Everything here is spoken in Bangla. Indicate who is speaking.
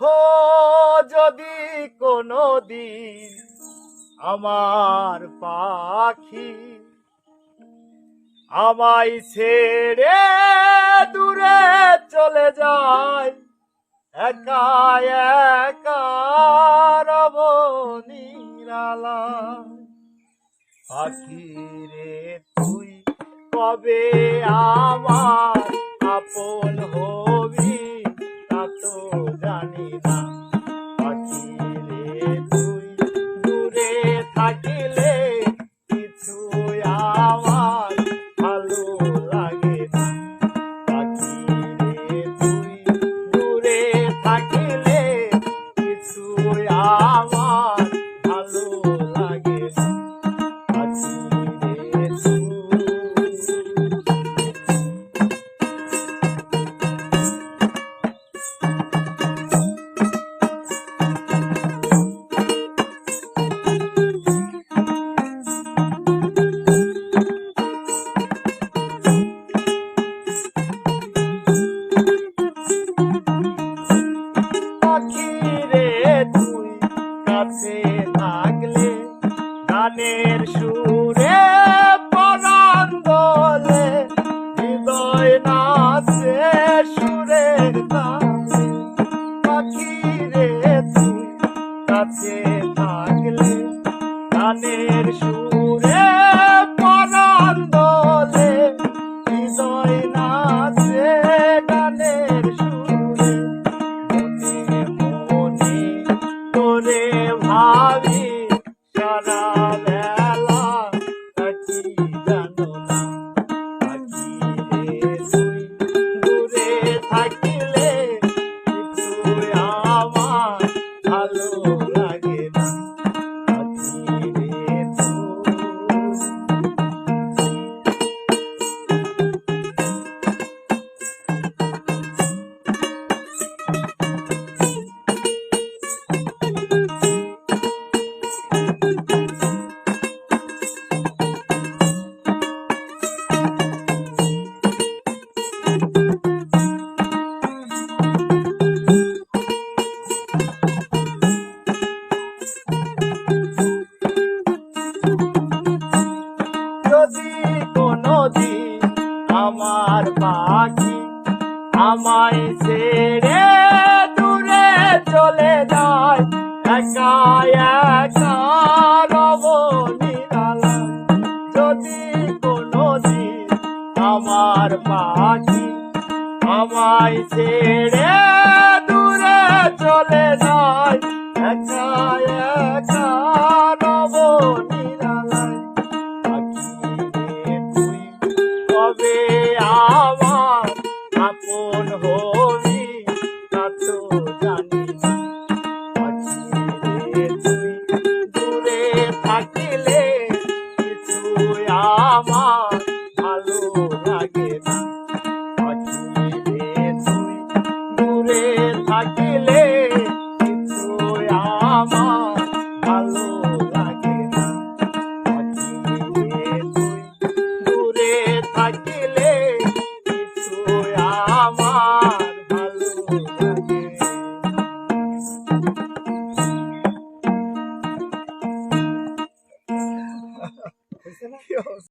Speaker 1: হো, যদি কোনো দিন আমার পাখি আমায় ছেড়ে দূরে চলে যায়, একা একা নিরালা। পাখি রে তুই কবে আমার আপন হবি? গানের সুরে পরাণ দোলে হৃদয় নাচে সুরে পাখি রে তুই কাছে থাকলে গানের সুরে পরাণ দোলে হৃদয় নাচে গানের সুরে। মনে মনে তোরে ভাবি, সারা আমার পাখি আমায় ছেড়ে দূরে চলে যায়। একা একা রব নিরালা যদি কোনো দিন আমার পাখি আমায় ছেড়ে দূরে চলে যায়। একা একা কবে আমার 有。